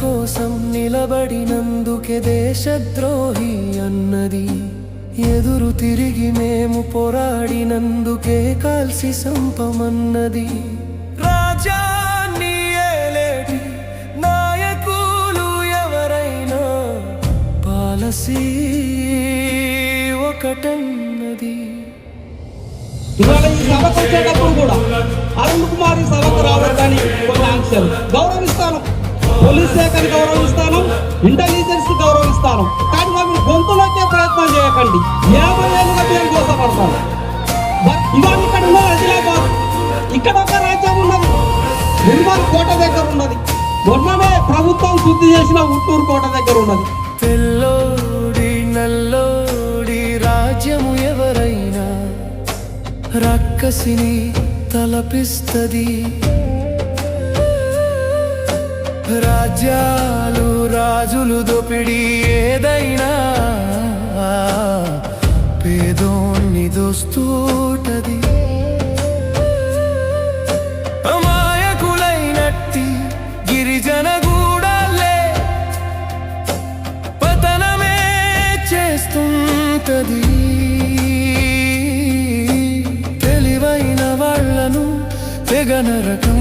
కోసం నిలబడినందుకే దేశద్రోహి అన్నది. ఎదురు తిరిగి మేము పోరాడినందుకే కాల్సి సంపమన్నది. రాజాన్ని ఏలేటి నాయకులు ఎవరైనా? పాలసీ ఒకటన్నది. ఇవాళ ఈ సభకు వచ్చేటప్పుడు కూడా అరుణ్ కుమార్ ఈ సభకు రావద్దని కొన్ని ఆంక్షలు గౌరవిస్తాను. Police శాఖని గౌరవిస్తాను intelligence గౌరవిస్తాను. కానీ మమ్మల్ని గొంతులోకే ప్రయత్నం చేయకండి. యాభై ఏళ్ళుగా మేము కోసపడతాను ఇవాళ ఇక్కడ ఉన్న ఆదిలాబాద్ ఇక్కడ ఒక రాజ్యం ఉన్నది. నిర్మల్ కోట దగ్గర ఉన్నది. మొన్ననే ప్రభుత్వం శుద్ధి చేసిన ఉట్టూరు కోట దగ్గర ఉన్నది. తెల్లోడి నల్లోడి రాజ్యము ఎవరైనా రక్కసిని తలపిస్తుంది. రాజ్యాలు రాజులు దోపిడి ఏదైనా పేదోన్ని దోస్తూటది. అమాయకులైనట్టి గిరిజన గూడాలే పతనమే చేస్తుంటది. తెలివైన వాళ్ళను తెగ నరకం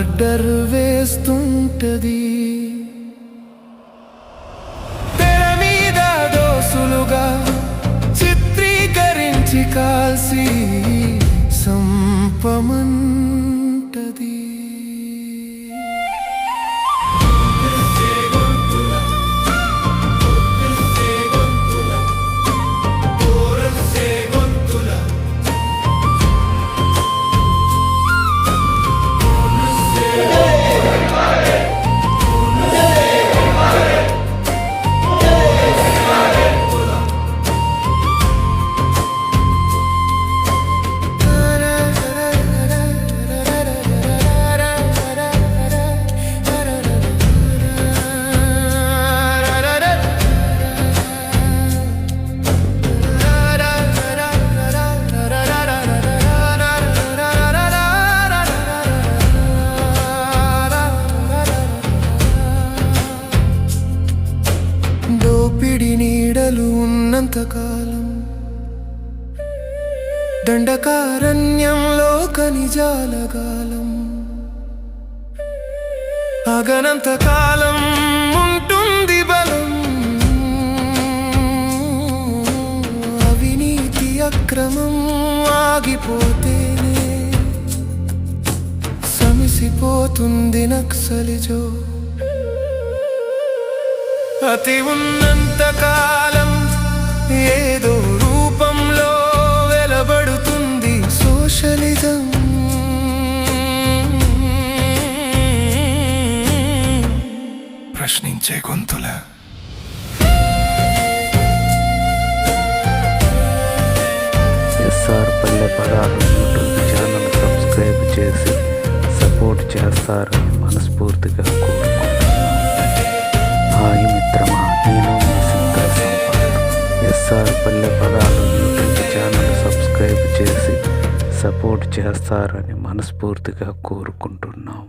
ఆర్డర్ వేస్తుంటది. తెర మీద దోసులుగా చిత్రీకరించి కాల్సి సంపమన్ ఉన్నంతకాలం దండకారణ్యంలో ఖనిజాలగాలం అగనంత ఉంటుంది బలం. అవినీతి అక్రమం ఆగిపోతేనే సమిసిపోతుంది నక్సలిజో. అతి ఉన్నంత కాలం ఏదో రూపంలో వెలబడుతుంది సోషలిజం. ప్రశ్నించే గొంతుల. ఎస్ఆర్ పల్లె పదాలు యూట్యూబ్ ఛానల్ సబ్స్క్రైబ్ చేసి సపోర్ట్ చేస్తారని మనస్ఫూర్తిగా సంపత్ పల్లె పదాలు యూట్యూబ్ ఛానల్ సబ్స్క్రైబ్ చేసి సపోర్ట్ చేస్తారని మనస్ఫూర్తిగా కోరుకుంటున్నాం.